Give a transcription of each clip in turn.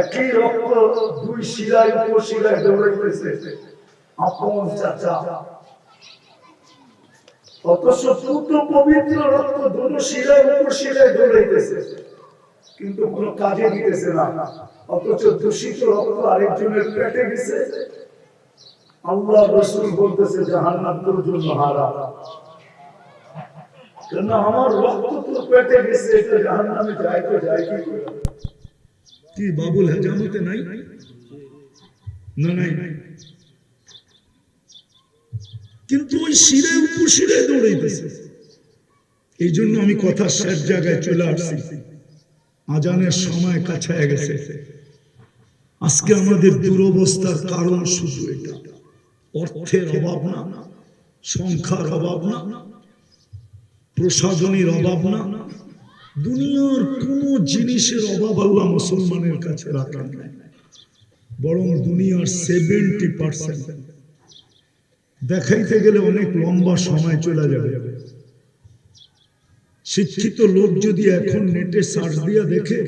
একই রক্ত দুই শিলায় উপশিলায় দৌড়াইতেছে আপন চাচা। অথচ পুত্র পবিত্র রক্ত দুটো শিলায় দৌড়াইতেছে কিন্তু কোন কাজে দিতেছে না। অথচ দূষিত রক্ত আরেকজনের পেটে গেছে। আল্লাহ রসুল বলতেছে জাহান্নাম তোর জন্য হারা। কেন আমার রক্ত তোর পেটে গেছে, এটা জাহান্নামে যায় তো যায় কি করে? কি বাবুল হেজামতে নাই? না, নাই। কিন্তু ওই শিরে উপশিরে দৌড়াইতেছে। এই জন্য আমি কথা শেষ জায়গায় চলে আসছি। আজানের সময় কাছায় গেছে। আজকে আমাদের দুরবস্থার কারণ শুধু এটা। অর্থের অভাব না, সংখ্যার অভাব না, প্রসাধনীর অভাব না দুনিয়ার কোন জিনিসের অভাব আল্লাহ মুসলমানের কাছে রাখেন বরং দুনিয়ার সেভেন্টি পার্সেন্ট দেখাইতে গেলে অনেক লম্বা সময় চলে যাবে। শিক্ষিত লোক যদি এখন নেটে সার্চ দিয়া দেখে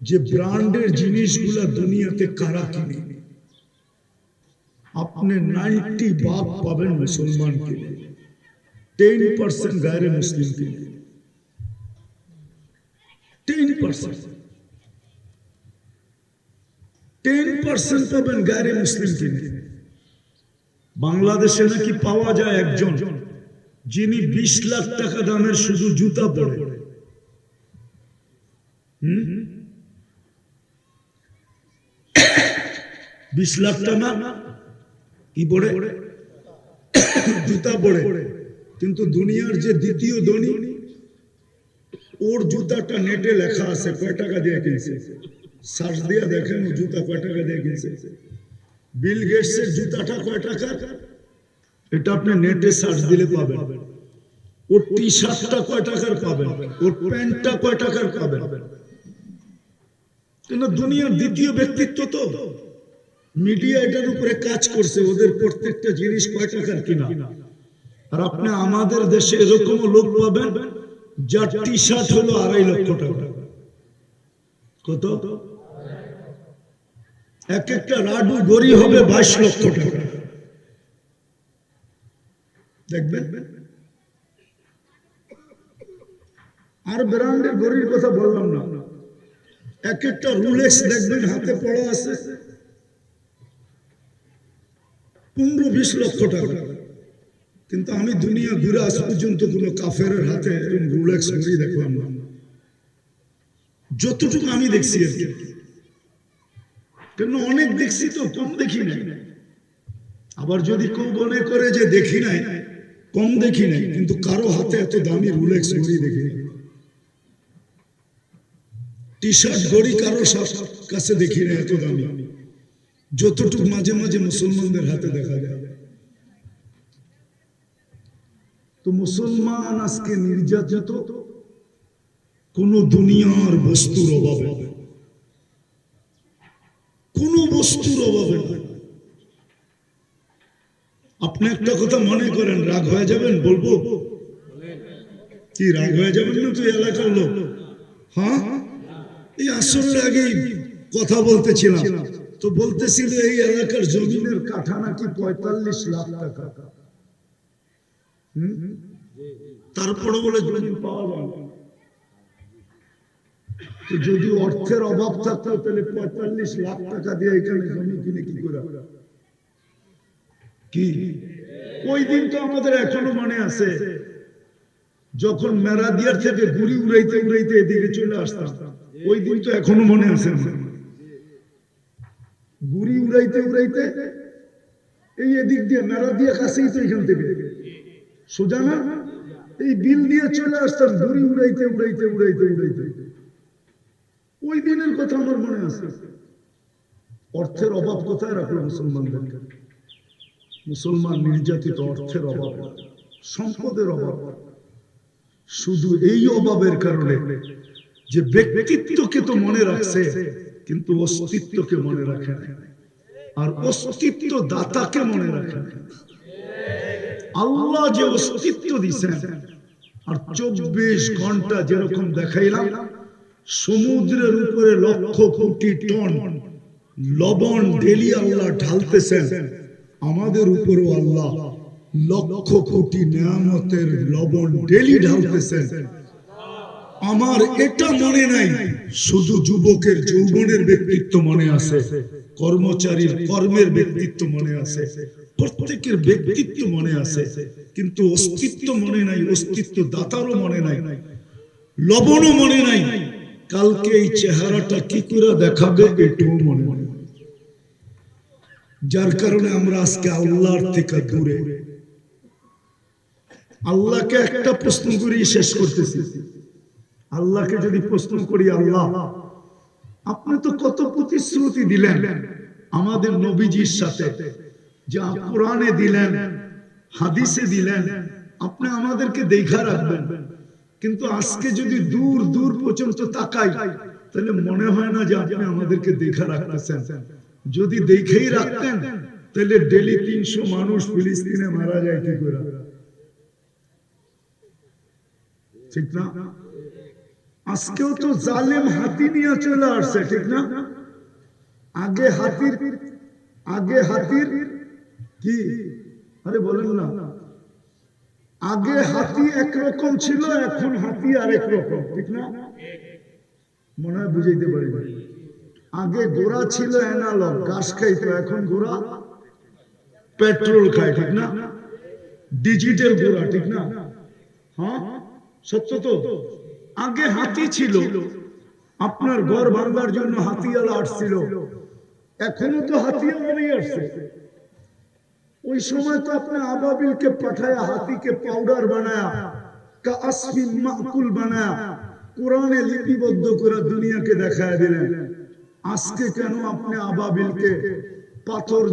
যে ব্র্যান্ডের জিনিসগুলা দুনিয়াতে কারা কিনে, আপনি নাইনটি ভাগ পাবেন মুসলমান কিনে টেন পার্সেন্ট গায়ে মুসলিম কিনে। টেন পার্সেন্ট টেন পার্সেন্ট পাবেন গায়ে মুসলিম কিনে। বাংলাদেশে নাকি পাওয়া যায় একজন যিনি বিশ লাখ টাকা দামের শুধু জুতা পরে? বিশ লাখ টাকা কি পড়ে জুতা পড়ে কিন্তু দুনিয়ার যে দ্বিতীয় ধনী ওর জুতাটা নেটে লেখা আছে, কয় টাকা দিয়ে কিনছে? সার্চ দিয়ে দেখেন ও জুতা কয় টাকা দিয়ে কিনছে। বিল গেটসের জুতাটা কয় টাকা? এটা আপনি নেটে সার্চ দিলে পাবেন। ওর টি শার্টটা কয় টাকার পাবেন? ওর প্যান্টটা কয় টাকার পাবেন? কিন্তু দুনিয়ার দ্বিতীয় ব্যক্তিত্ব তো? মিডিয়া এটার উপরে কাজ করছে, ওদের প্রত্যেকটা জিনিস কয় টাকার কিনা? আর আপনি আমাদের দেশে এরকম লোক পাবেন? যার টি শার্ট হলো আড়াই লক্ষ টাকা। কত? এক একটা রাডু গড়ি হবে বাইশ লক্ষ টাকা। দেখবেন? আর ব্র্যান্ডের গড়ির কথা বললাম না। এক একটা রুলেক্স দেখবেন, হাতে পড়া আছে। পনেরো, বিশ লক্ষ টাকা। কিন্তু আমি দুনিয়া ঘুরে আজ পর্যন্ত কোনো কাফের হাতে এরকম রুলেক্স ঘড়ি দেখলাম না। যতটুকু আমি দেখছি আর কি। কেন অনেক দেখছি তো, কম দেখি নাই। আবার যদি কেউ মনে করে যে দেখি নাই, কম দেখি নাই, কিন্তু কারও হাতে এত দামি রুলেক্স ঘড়ি দেখি টি শার্ট ঘড়ি কারও কাছে দেখি না এত দামি। যতটুকু মাঝে মাঝে মুসলমানদের হাতে দেখা যায়। তো মুসলমান আজকে নির্যাতিত, কোন দুনিয়ার বস্তুর অভাবে। কোন বস্তুর অভাবে আপনি একটা কথা মনে করেন, রাগ হয়ে যাবেন? বলব? কি, রাগ হয়ে যাবেন না তুই এলাকার লোক? হ্যাঁ? এই আসরের আগেই কথা বলতেছিলাম। তো বলতেছিল, এই এলাকার জমিনের কাঠা নাকি পঁয়তাল্লিশ লাখ টাকা? তারপরে বলে জমি পাওয়া যায়। তো যদি অর্থের অভাব থাকতো, তাহলে পঁয়তাল্লিশ লাখ টাকা দিয়ে এখানে জমি কিনে কি করে? কি? ওই দিন তো আমাদের এখনও মনে আছে, যখন মেরাদিয়ার থেকে গুড়ি উড়াইতে উড়াইতে এদিকে চলে আসতাম, ওই দিন তো এখনও মনে আছে। গুড়ি উড়াইতে উড়াইতে এই এদিক দিয়ে মেরাদিয়া কাছেই তো এখান থেকে। সোজা না এই বিল দিয়ে চলে আসতাম ঘুরি উড়াইতে উড়াইতে উড়াইতে উড়াইতে। ওই দিনের কথা আমার মনে আছে। অর্থের অভাব কোথায় রাখল মুসলমানদেরকে মুসলমান নির্যাতিত অর্থের অভাব, সম্পদের অভাব। শুধু এই অভাবের কারণে যে ব্যক্তিত্বকে তো মনে রাখছে, কিন্তু অস্তিত্বকে মনে রাখে আর অস্তিত্ব দাতাকে মনে রাখে না। আল্লাহ যে অস্তিত্ব দিছেন আর চব্বিশ ঘণ্টা যেরকম দেখাইলাম, সমুদ্রের উপরে লক্ষ কোটি টন লবণ ডেলি আল্লাহ ঢালতেছেন, আমাদের উপরও আল্লাহ লক্ষ কোটি নিয়ামতের লবণ ডেলি ঢালতেছেন। আমার এটা মনে নাই, শুধু যুবকের, যৌবনের ব্যক্তিত্ব মনে আছে, কর্মচারীর কর্মের ব্যক্তিত্ব মনে আছে। প্রত্যেকের ব্যক্তিত্ব মনে আছে, কিন্তু অস্তিত্ব মনে নাই অস্তিত্ব দাতারও মনে নাই, লবণও মনে নাই। কালকে এই চেহারাটা কি করে দেখাবে এটুও মনে নাই। যার কারণে আমরা আজকে আল্লাহর থেকে দূরে। আল্লাহকে একটা প্রশ্ন করেই শেষ করতেছি। আল্লাহকে যদি প্রশ্ন করি, আল্লাহ, আপনি তো কত প্রতিশ্রুতি দিলেন আমাদের নবীজির সাথে? যা কোরআনে দিলেন, হাদিসে দিলেন, আপনি আমাদেরকে দেখা রাখবেন। কিন্তু আজকে যদি দূর দূর পর্যন্ত তাকাই, তাহলে মনে হয় না যে আপনি আমাদেরকে দেখা রাখতেছেন। যদি দেখেই রাখতেন, তাহলে ডেলি তিনশো মানুষ ফিলিস্তিনে মারা যায় কি করে? ঠিক না? আজকেও তো জালেম হাতি নিয়ে চলে আসছে, ঠিক না? আগে হাতির আগে হাতির কি? আরে বলেন না। আগে হাতি একরকম ছিল, এখন হাতি আরেক রকম ঠিক না? মনে হয় বুঝাইতে পারি আগে গোড়া ছিল অ্যানালগ ঘাস খাইতো, এখন গোড়া পেট্রোল খায়, ঠিক না? ডিজিটাল গোড়া ঠিক না? হ্যাঁ? সত্য তো? আগে হাতি ছিল। আপনার ঘর ভাঙবার জন্য হাতিয়ালা আসছিল। এখনও তো হাতিয়ালারই আসছে। ওই সময় তো আপনি আবাবিলকে পাঠায়া, হাতিকে পাউডার বানায়া কোরআনে করে দুনিয়াকে দেখায় আজকে কেন আপনি পাথর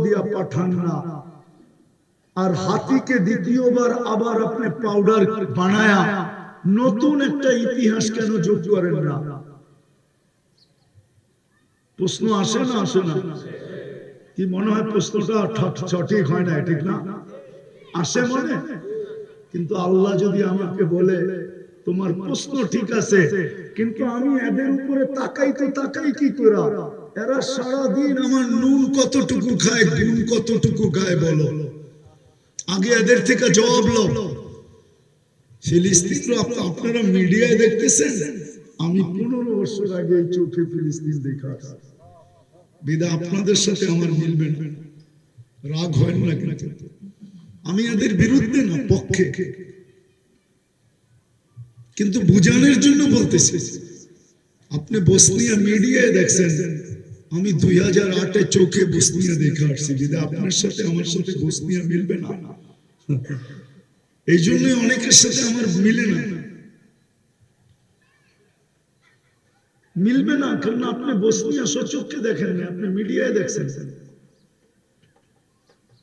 আর হাতিকে দ্বিতীয়বার আবার পাউডার বানায়া, নতুন একটা ইতিহাস কেন যোগ করেন না? প্রশ্ন আসে না আসে না? কি মনে হয় প্রশ্নটা সঠিক হয় না ঠিক না? আসে মনে? কিন্তু আল্লাহ যদি আমাকে বলে, তোমার প্রশ্ন ঠিক আছে, কিন্তু আমি এদের উপরে তাকাই তো তাকাই কি করে? এরা সারাদিন আমার নুন কতটুকু খায়, গুণ কতটুকু গায়ে বলো। আগে এদের থেকে জবাব লো ফিলিস্তিন আপনারা মিডিয়ায় দেখতেছেন? আমি পনেরো বছর আগে চোখে ফিলিস্তিন দেখা। বিদা, আপনাদের সাথে আমার মিলবে রাগ হয় না আমি এদের বিরুদ্ধে না, পক্ষে। কিন্তু বুঝানোর জন্য বলতেছি, আপনি বসনিয়া মিডিয়ায় দেখছেন, আমি দুই হাজার আটে চোখে বসনিয়া দেখে আসছি। বিদা, আপনার সাথে আমার সাথে বসনিয়া মিলবে না? এই জন্য অনেকের সাথে আমার মিলে না। মিলবে না, কারণ আপনি বসনিয়া সচক্ষে দেখেন আপনি মিডিয়ায় দেখছেন।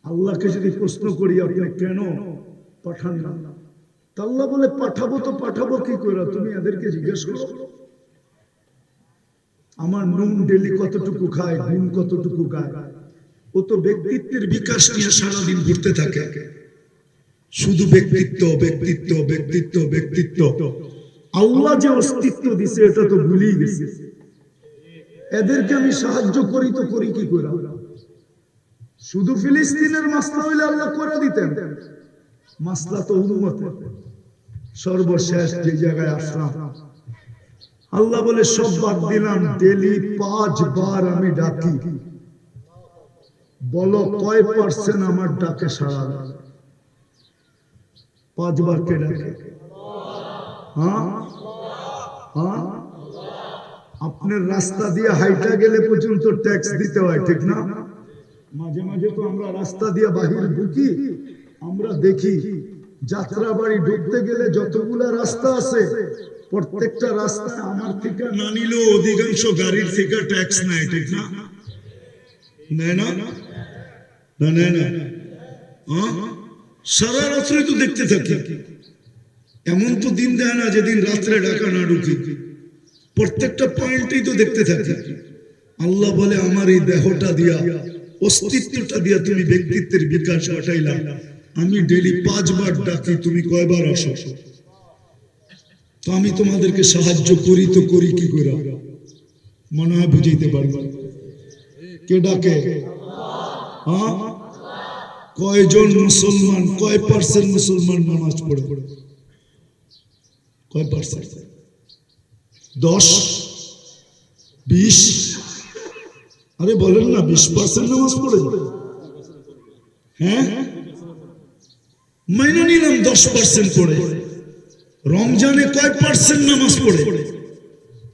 আল্লাহকে যদি প্রশ্ন করি, আপনি কেন পাঠান না? আল্লাহ বলে, পাঠাবো তো পাঠাবো, কি করে তুমি এদেরকে জিজ্ঞেস করো। আমার নুন ডেলি কতটুকু খায়, গুণ কতটুকু গায়? ও তো ব্যক্তিত্বের বিকাশ নিয়ে সারাদিন ঘুরতে থাকে। শুধু ব্যক্তিত্ব ব্যক্তিত্ব ব্যক্তিত্ব ব্যক্তিত্ব। আল্লাহ যে অস্তিত্ব দিছে, এটা তো ভুলেই গেছে। এদেরকে আমি সাহায্য করি তো করি কি করে? শুধু ফিলিস্তিনের মাসলা হইলে আল্লাহ করে দিতেন। মাসলা তো উন্মত সর্বশেষ যে জায়গায় আসলাম। আল্লাহ বলে, সব বাদ দিলাম, ডেলি পাঁচ বার আমি ডাকি। বলো, কয় পার্সেন্ট আমার ডাকে সারা? পাঁচবার কে ডাকে? আপনার রাস্তা দিয়ে হাইটা গেলে পর্যন্ত ট্যাক্স দিতে হয়, ঠিক না? মাঝে মাঝে তো আমরা রাস্তা দিয়ে বাহির ঢুকি, আমরা দেখি যাত্রা বাড়ি ঢুকতে গেলে যতগুলা রাস্তা আছে, প্রত্যেকটা রাস্তায় আমার থেকে না নিলেও অধিকাংশ গাড়ির থেকে ট্যাক্স নেয়, ঠিক না? নেয় না? না, নেয় না। হ্যাঁ? সারা রাত্রে তো দেখতে থাকি। এমন তো দিন দেয় না যেদিন রাত্রে ডাকা না ঢুকি। প্রত্যেকটা পয়েন্টেই তো দেখতে থাকি। আল্লাহ বলে, আমার এই দেহটা দিয়া, অস্তিত্বটা দিয়া তুমি ব্যক্তিত্বের বিকাশ ঘটাইলা। আমি ডেলি পাঁচবার ডাকি, তুমি কয়বার আসো? তো আমি তোমাদেরকে সাহায্য করি তো করি কি করে মনে হয় বুঝাইতে পারব। কে ডাকে? হ্যাঁ? কয়জন মুসলমান, কয় পার্সেন্ট মুসলমান নামাজ পড়ে? কয় পার্সেন্ট দশ? বিশ? আরে বলেন না, বিশ পার্সেন্ট নামাজ পড়ে হ্যাঁ? মাইনে নিলাম দশ পার্সেন্ট পড়ে। রমজানে কয় পার্সেন্ট নামাজ পড়ে?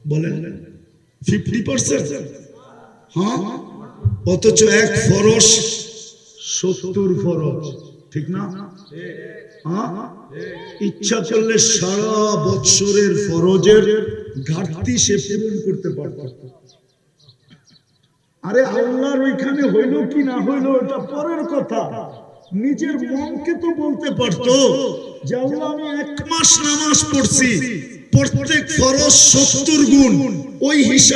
বলেন। ফিফটি পার্সেন্ট হ্যাঁ? অথচ এক ফরস সত্তর ফরজ। ঠিক না? ইচ্ছা করলে সারা বৎসরের ফরজের ঘাটতি সে পূরণ করতে পারত। আরে আল্লাহর ওইখানে হইল কি না হইল, এটা পরের কথা। নিজের মনকে তো বলতে পারতো যে আমি এক মাস নামাজ পড়ছি, প্রত্যেক ফরজ সত্তর গুণ, ওই হিসাব